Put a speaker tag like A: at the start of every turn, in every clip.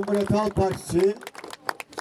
A: Cumhuriyet Halk Partisi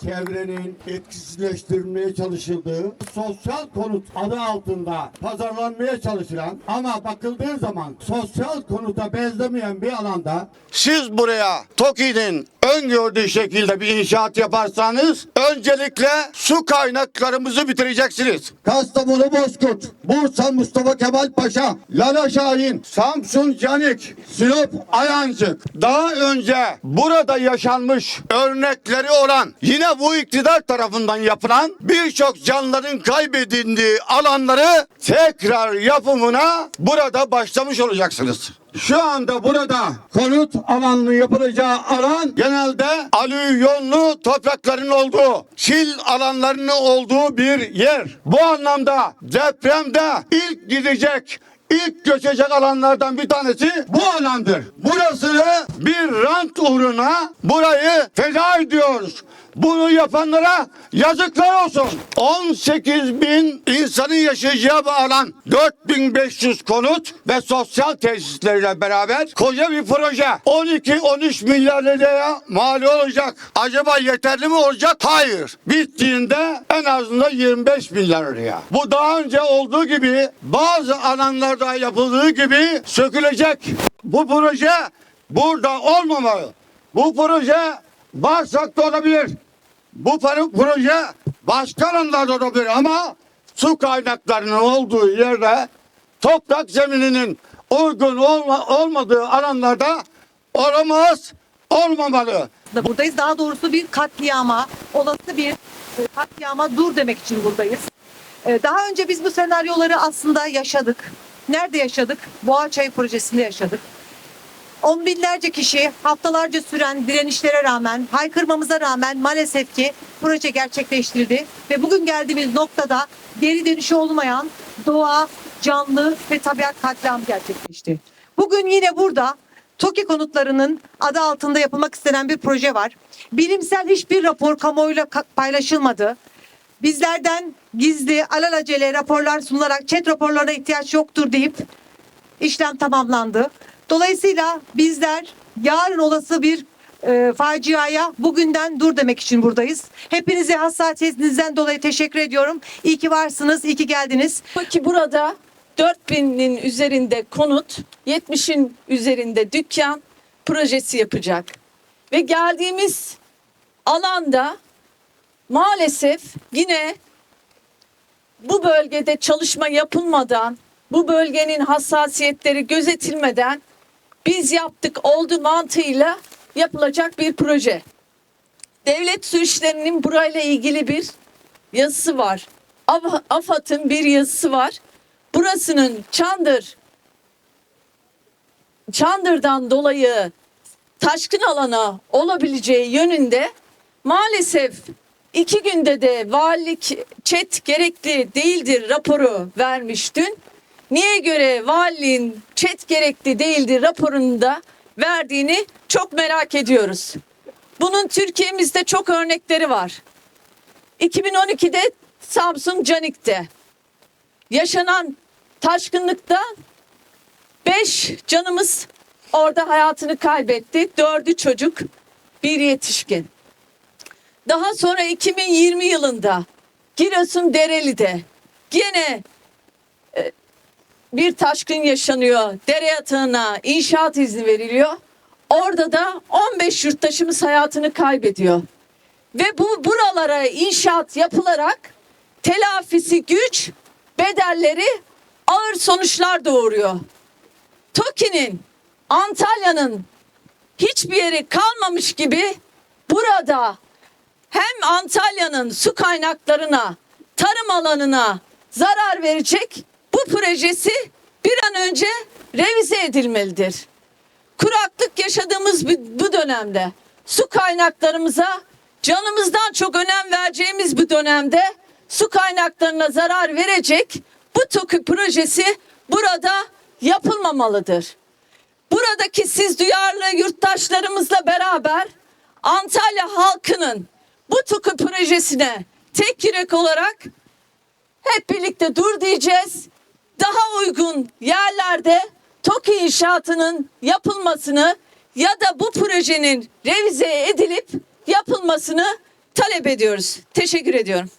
A: çevrenin etkisizleştirilmeye çalışıldığı sosyal konut adı altında pazarlanmaya çalışılan ama bakıldığı zaman sosyal konuta benzemeyen bir alanda siz buraya TOKİ'nin öngördüğü şekilde bir inşaat yaparsanız öncelikle su kaynaklarımızı bitireceksiniz. Kastamonu Bozkurt, Bursa Mustafa Kemal Paşa, Lala Şahin, Samsun Canik, Sinop Ayancık. Daha önce burada yaşanmış örnekleri olan yine bu iktidar tarafından yapılan birçok canların kaybedildiği alanları tekrar yapımına burada başlamış olacaksınız. Şu anda burada konut alanının yapılacağı alan genelde alüvyonlu toprakların olduğu, çil alanlarının olduğu bir yer. Bu anlamda depremde ilk gidecek İlk göçecek alanlardan bir tanesi bu alandır. Burasını bir rant uğruna burayı feda ediyoruz. Bunu yapanlara yazıklar olsun. 18 bin insanın yaşayacağı bir alan. 4500 konut ve sosyal tesisleriyle beraber koca bir proje. 12-13 milyar liraya mali olacak. Acaba yeterli mi olacak? Hayır. Bittiğinde en azından 25 milyar liraya. Bu daha önce olduğu gibi bazı alanlarda yapıldığı gibi sökülecek. Bu proje burada olmamalı. Bu proje Bağırsak'ta olabilir. Bu pro- proje başka alanlarda olabilir ama su kaynaklarının olduğu yerde toprak zemininin uygun olma- olmadığı alanlarda olamaz, olmamalı.
B: da buradayız. Daha doğrusu bir katliama, olası bir e, katliama dur demek için buradayız. E, Daha önce biz bu senaryoları aslında yaşadık. Nerede yaşadık? Boğaçay projesinde yaşadık. On binlerce kişi haftalarca süren direnişlere rağmen, haykırmamıza rağmen maalesef ki proje gerçekleştirildi. Ve bugün geldiğimiz noktada geri dönüşü olmayan doğa, canlı ve tabiat katliamı gerçekleşti. Bugün yine burada TOKİ konutlarının adı altında yapılmak istenen bir proje var. Bilimsel hiçbir rapor kamuoyuyla ka- paylaşılmadı. Bizlerden gizli, alelacele raporlar sunularak chat raporlarına ihtiyaç yoktur deyip işlem tamamlandı. Dolayısıyla bizler yarın olası bir e, faciaya bugünden dur demek için buradayız. Hepinize hassasiyetinizden dolayı teşekkür ediyorum. İyi ki varsınız, iyi ki geldiniz.
C: Peki burada 4000'in üzerinde konut, 70'in üzerinde dükkan projesi yapacak. Ve geldiğimiz alanda maalesef yine bu bölgede çalışma yapılmadan, bu bölgenin hassasiyetleri gözetilmeden biz yaptık oldu mantığıyla yapılacak bir proje. Devlet Su İşleri'nin burayla ilgili bir yazısı var. AFAD'ın bir yazısı var. Burasının Çandır Çandır'dan dolayı taşkın alana olabileceği yönünde maalesef iki günde de valilik çet gerekli değildir raporu vermiş dün. Niye göre valiliğin çet gerekli değildir raporunu da verdiğini çok merak ediyoruz. Bunun Türkiye'mizde çok örnekleri var. 2012'de Samsun Canik'te yaşanan taşkınlıkta 5 canımız orada hayatını kaybetti. Dördü çocuk, bir yetişkin. Daha sonra 2020 yılında Giresun Dereli'de yine e, bir taşkın yaşanıyor. Dere yatağına inşaat izni veriliyor. Orada da 15 yurttaşımız hayatını kaybediyor. Ve bu buralara inşaat yapılarak telafisi güç, bedelleri ağır sonuçlar doğuruyor. TOKİ'nin, Antalya'nın hiçbir yeri kalmamış gibi burada hem Antalya'nın su kaynaklarına, tarım alanına zarar verecek bu projesi bir an önce revize edilmelidir. Kuraklık yaşadığımız bu dönemde su kaynaklarımıza canımızdan çok önem vereceğimiz bu dönemde su kaynaklarına zarar verecek bu TOKİ projesi burada yapılmamalıdır. Buradaki siz duyarlı yurttaşlarımızla beraber Antalya halkının bu TOKİ projesine tek yürek olarak hep birlikte dur diyeceğiz. Daha uygun yerlerde TOKİ inşaatının yapılmasını ya da bu projenin revize edilip yapılmasını talep ediyoruz. Teşekkür ediyorum.